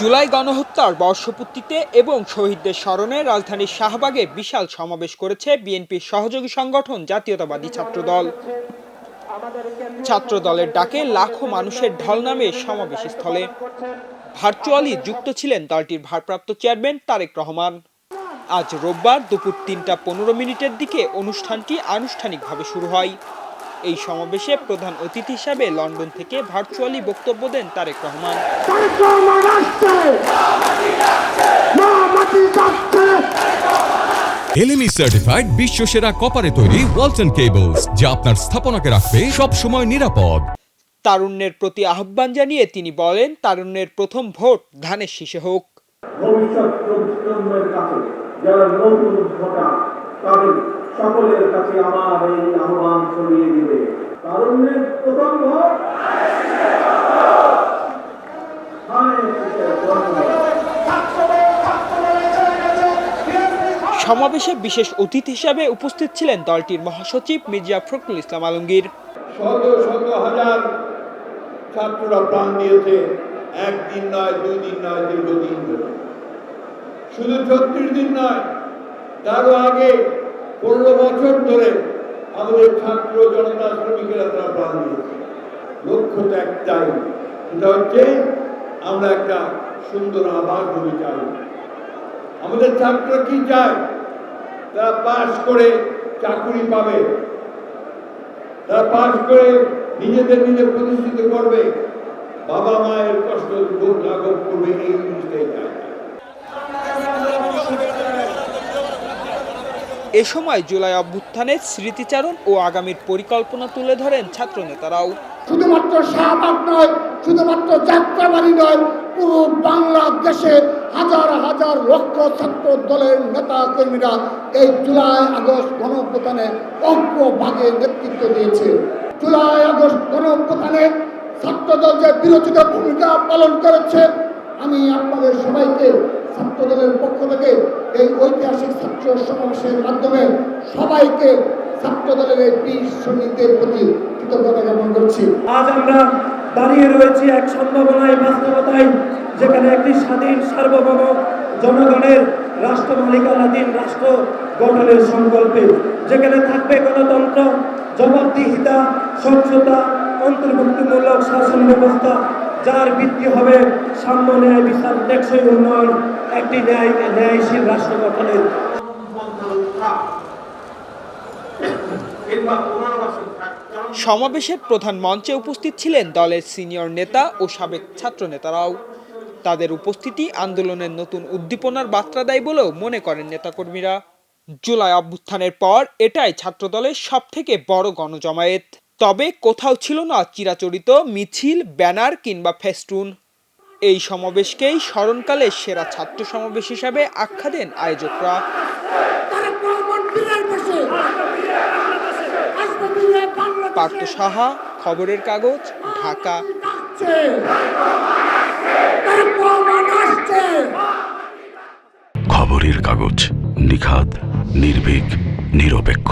জুলাই গণহত্যার বর্ষপূর্তিতে এবং শহীদদের স্মরণে রাজধানীর শাহবাগে বিশাল সমাবেশ করেছে বিএনপির সহযোগী সংগঠন জাতীয়তাবাদী ছাত্রদল। ছাত্রদলের ডাকে লাখো মানুষের ঢল নামে সমাবেশ স্থলে। ভার্চুয়ালি যুক্ত ছিলেন দলটির ভারপ্রাপ্ত চেয়ারম্যান তারেক রহমান। আজ রোববার দুপুর তিনটা পনেরো মিনিটের দিকে অনুষ্ঠানটি আনুষ্ঠানিকভাবে শুরু হয়। এই সমাবেশে প্রধান অতিথি হিসাবে লন্ডন থেকে ভার্চুয়ালি বক্তব্য দেন তারেক রহমান। তারেক রহমান আসছে মা মাটি যাচ্ছে এলএমই সার্টিফাইড বিশ্ব সেরা কপারে তৈরি ওয়ালটন কেবলস যা আপনার স্থাপনাকে রাখবে সব সময় নিরাপদ। তারুণ্যের প্রতি আহ্বান জানিয়ে তিনি বলেন তারুণ্যের প্রথম ভোট ধানের শীষে হোক। ভবিষ্যৎ প্রজন্মের কাছে যারা নতুন ভোটার তাদের সকলের কাছে আমার এই আহ্বান ছড়িয়ে প্রথম জন্ম। সমাবেশে বিশেষ অতিথি হিসাবে উপস্থিত ছিলেন দলটির মহাসচিব মির্জা ফখরুল ইসলাম আলমগীর। শত শত হাজার ছাত্ররা প্রাণ দিয়েছে। একদিন নয় দুই দিন নয় দীর্ঘদিন ধরে। শুধু ছত্রিশ দিন নয় তারও আগে পনেরো বছর ধরে আমাদের ছাত্র জনতা শ্রমিকেরা তারা প্রাণ দিয়েছে। লক্ষ্য তো একটাই, সেটা হচ্ছে আমরা একটা সুন্দর আবাস ভূমি চাই। আমাদের ছাত্র কি চায়? তারা পাশ করে চাকুরি পাবে। তারা পাশ করে নিজেদের নিজে প্রতিষ্ঠিত করবে। বাবা মায়ের কষ্ট লাঘব করবে এই জিনিসটাই চায়। এ সময় জুলাই অভ্যুত্থানের স্মৃতিচারণ ও আগামীর পরিকল্পনা তুলে ধরেন ছাত্র নেতারাও শুধুমাত্র শাহবাগ নয়, শুধুমাত্র যাত্রাবাড়ি নয়, পুরো বাংলাদেশে হাজার হাজার লক্ষ ছাত্র দলের নেতা কর্মীরা এই জুলাই আগস্ট গণপ্রধানে অগ্রভাগে নেতৃত্ব দিয়েছে। জুলাই আগস্ট গণপ্রধানে ছাত্রদল যে বিরোচিত ভূমিকা পালন করেছে, আমি আপনাদের সবাইকে, ছাত্রদলের পক্ষ থেকে এই ঐতিহাসিক ছাত্র সমাবেশের মাধ্যমে সবাইকে ছাত্রদলের এই বীর সৈনিকদের প্রতি কৃতজ্ঞতা জ্ঞাপন করছি। আজ আমরা দাঁড়িয়ে রয়েছি এক সম্ভাবনায়, বাস্তবতায়, যেখানে একটি স্বাধীন সার্বভৌম জনগণের রাষ্ট্র মালিকানাধীন রাষ্ট্র গঠনের সংকল্পে, যেখানে থাকবে গণতন্ত্র, জবাবদিহিতা, স্বচ্ছতা, অন্তর্ভুক্তিমূলক শাসন ব্যবস্থা যার ভিত্তি হবে সাম্য ন্যায় বিচার টেকসই উন্নয়ন, একটি ন্যায় ন্যায়শীল রাষ্ট্র গঠনের। সমাবেশের প্রধান মঞ্চে উপস্থিত ছিলেন দলের সিনিয়র নেতা ও সাবেক ছাত্র নেতারাও তাদের উপস্থিতি আন্দোলনের নতুন উদ্দীপনার বার্তা দেয় বলেও মনে করেন নেতাকর্মীরা। জুলাই অভ্যুত্থানের পর এটাই ছাত্রদলের সব থেকে বড় গণজমায়েত। তবে কোথাও ছিল না চিরাচরিত মিছিল ব্যানার কিংবা ফেস্টুন। এই সমাবেশকেই স্মরণকালে সেরা ছাত্র সমাবেশ হিসাবে আখ্যা দেন আয়োজকরা। পার্থ সাহা খবরের কাগজ ঢাকা। খবরের কাগজ নিখাত নির্ভীক নিরপেক্ষ।